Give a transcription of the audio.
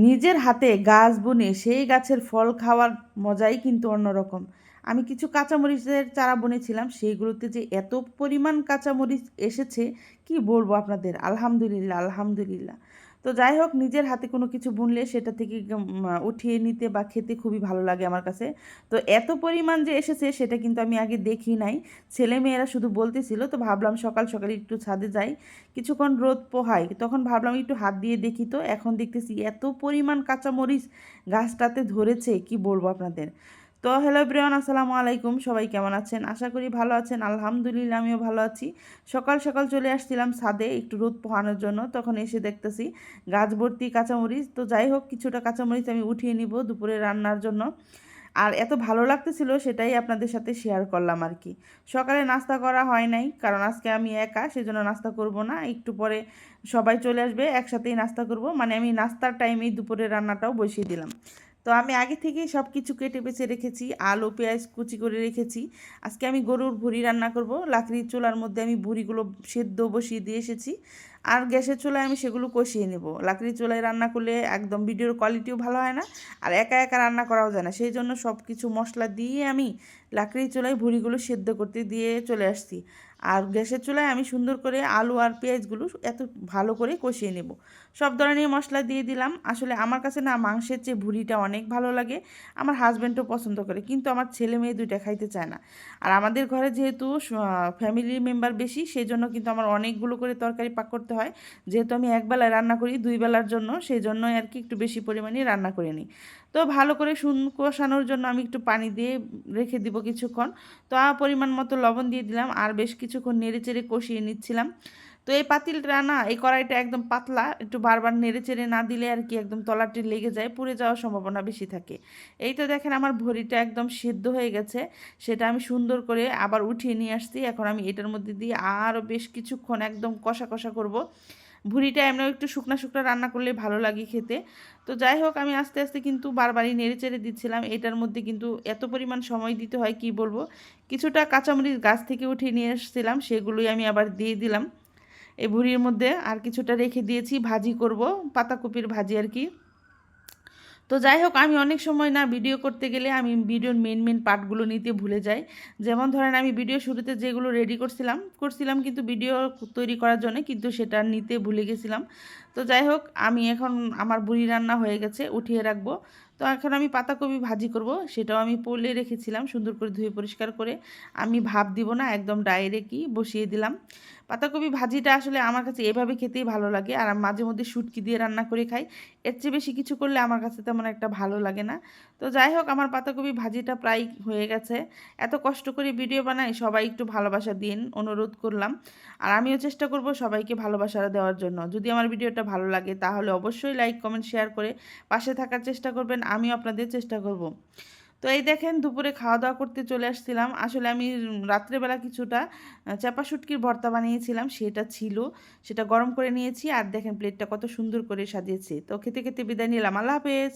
নিজের হাতে গাছ বুনে সেই গাছের ফল খাওয়ার মজাই কিন্তু অন্যরকম। আমি কিছু কাঁচামরিচের চারা বুনেছিলাম, সেইগুলোতে যে এত পরিমাণ কাঁচামরিচ এসেছে, কি বলব আপনাদের? আলহামদুলিল্লাহ আলহামদুলিল্লাহ। তো যাই হোক, নিজের হাতে কোনো কিছু বুনলে সেটা থেকে উঠিয়ে নিতে বা খেতে খুবই ভালো লাগে আমার কাছে। তো এত পরিমাণ যে এসেছে, সেটা কিন্তু আমি আগে দেখি নাই। ছেলে মেয়েরা শুধু বলতেছিল, তো ভাবলাম সকাল সকালে একটু ছাদে যাই। কিছুক্ষণ রোদ পোহাই তখন ভাবলাম একটু হাত দিয়ে দেখি তো, এখন দেখতেছি এত পরিমাণ কাঁচামরিচ গাছটাতে ধরেছে, কি বলব আপনাদের? তো হ্যালো ব্রিয়ান আসসালামু আলাইকুম। সবাই কেমন আছেন? আশা করি ভালো আছেন। আলহামদুলিল্লাহ, আমিও ভালো আছি। সকাল সকাল চলে আসছিলাম ছাদে একটু রোদ পোহানোর জন্য। তখন এসে দেখতেছি গাছ ভর্তি কাঁচামরিচ। তো যাই হোক, কিছুটা কাঁচামরিচ আমি উঠিয়ে নিব দুপুরে রান্নার জন্য। আর এত ভালো লাগতেছিল সেটাই আপনাদের সাথে শেয়ার করলাম আর কি। সকালে নাস্তা করা হয় নাই, কারণ আজকে আমি একা, সেজন্য নাস্তা করব না। একটু পরে সবাই চলে আসবে, একসাথেই নাস্তা করব। মানে আমি নাস্তার টাইমেই দুপুরে রান্নাটাও বসিয়ে দিলাম। তো আমি আগে থেকেই সব কিছু কেটে বেছে রেখেছি, আলু, পেঁয়াজ কুচি করে রেখেছি। আজকে আমি গরুর ভুড়ি রান্না করব, লাকড়ির চুলার মধ্যে আমি ভুড়িগুলো সেদ্ধ বসিয়ে দিয়ে এসেছি। আর গ্যাসের চুলায় আমি সেগুলো কষিয়ে নেব। লাকড়ির চুলায় রান্না করলে একদম ভিডিওর কোয়ালিটিও ভালো হয় না, আর একা একা রান্না করাও যায় না। সেই জন্য সব কিছু মশলা দিয়ে আমি লাকড়ির চুলায় ভুড়িগুলো সেদ্ধ করতে দিয়ে চলে আসছি। আর গ্যাসের চুলায় আমি সুন্দর করে আলু আর পেঁয়াজগুলো এত ভালো করে কষিয়ে নেব। সব ধরনের মশলা দিয়ে দিলাম। আসলে আমার কাছে না মাংসের চেয়ে ভুড়িটা অনেক ভালো লাগে। আমার হাজব্যান্ডও পছন্দ করে, কিন্তু আমার ছেলে মেয়ে দুইটা খাইতে চায় না। আর আমাদের ঘরে যেহেতু ফ্যামিলি মেম্বার বেশি, সেই জন্য কিন্তু আমার অনেকগুলো করে তরকারি পাক করতে হয়। যেহেতু আমি একবেলায় রান্না করি, দুই বেলার জন্য সেই জন্যই আর কি একটু বেশি পরিমাণে রান্না করে নিই। তো ভালো করে শুন, কষানোর জন্য আমি একটু পানি দিয়ে রেখে দিব কিছুক্ষণ। তো পরিমাণ মতো লবণ দিয়ে দিলাম। আর বেশ কিছুক্ষণ নেড়ে চেড়ে কষিয়ে নিচ্ছিলাম। তো এই পাতিলটা না, এই কড়াইটা একদম পাতলা, একটু বারবার নেড়ে চেড়ে না দিলে আর কি একদম তলাটি লেগে যায়, পুড়ে যাওয়ার সম্ভাবনা বেশি থাকে। এই তো দেখেন আমার ভরিটা একদম সেদ্ধ হয়ে গেছে, সেটা আমি সুন্দর করে আবার উঠিয়ে নিয়ে আসছি। এখন আমি এটার মধ্যে দিয়ে আরও বেশ কিছুক্ষণ একদম কষা কষা করব। ভুড়িটা এমনিও একটু শুকনা শুকনা রান্না করলে ভালো লাগে খেতে। তো যাই হোক, আমি আস্তে আস্তে কিন্তু বারবারই নেড়ে চেড়ে দিচ্ছিলাম। এটার মধ্যে কিন্তু এত পরিমাণ সময় দিতে হয়, কি বলব? কিছুটা কাঁচামরিচ গাছ থেকে উঠিয়ে নিয়ে এসেছিলাম, সেগুলোই আমি আবার দিয়ে দিলাম। এই ভুড়ির মধ্যে আর কিছুটা রেখে দিয়েছি, ভাজি করব, পাতাকপির ভাজি আর কি। তো যাই হোক, আমি অনেক সময় না ভিডিও করতে গেলে আমি ভিডিওর মেন মেন পার্টগুলো নিতে ভুলে যাই। যেমন ধরেন আমি ভিডিও শুরুতে যেগুলো রেডি করছিলাম করছিলাম কিন্তু ভিডিও তৈরি করার জন্য কিন্তু সেটা নিতে ভুলে গেছিলাম। তো যাই হোক, আমি এখন আমার বুড়ি রান্না হয়ে গেছে, উঠিয়ে রাখব। তো এখন আমি পাতাকপি ভাজি করব, সেটাও আমি পলে রেখেছিলাম সুন্দর করে ধুয়ে পরিষ্কার করে। আমি ভাব দিব না, একদম ডাইরেক্টই বসিয়ে দিলাম। পাতাকপি ভাজিটা আসলে আমার কাছে এভাবে খেতেই ভালো লাগে আর মাঝে মধ্যে শুটকি দিয়ে রান্না করে খাই। এর চেয়ে বেশি কিছু করলে আমার কাছে তেমন একটা ভালো লাগে না। তো যাই হোক, আমার পাতাকপি ভাজিটা প্রায় হয়ে গেছে। এত কষ্ট করে ভিডিও বানাই, সবাই একটু ভালোবাসা দিন, অনুরোধ করলাম। আর আমিও চেষ্টা করব সবাইকে ভালোবাসা দেওয়ার জন্য। যদি আমার ভিডিওটা ভালো লাগে, তাহলে অবশ্যই লাইক কমেন্ট শেয়ার করে পাশে থাকার চেষ্টা করবেন। আমিও আপনাদের চেষ্টা করব। তো এই দেখেন দুপুরে খাওয়া দাওয়া করতে চলে আসছিলাম। আসলে আমি রাত্রেবেলা কিছুটা চাপা শুটকির ভর্তা বানিয়েছিলাম, সেটা ছিল। সেটা গরম করে নিয়েছি আর দেখেন প্লেটটা কত সুন্দর করে সাজিয়েছি। তো খেতে খেতে বিদায় নিলাম। আল্লাহ হাফেজ।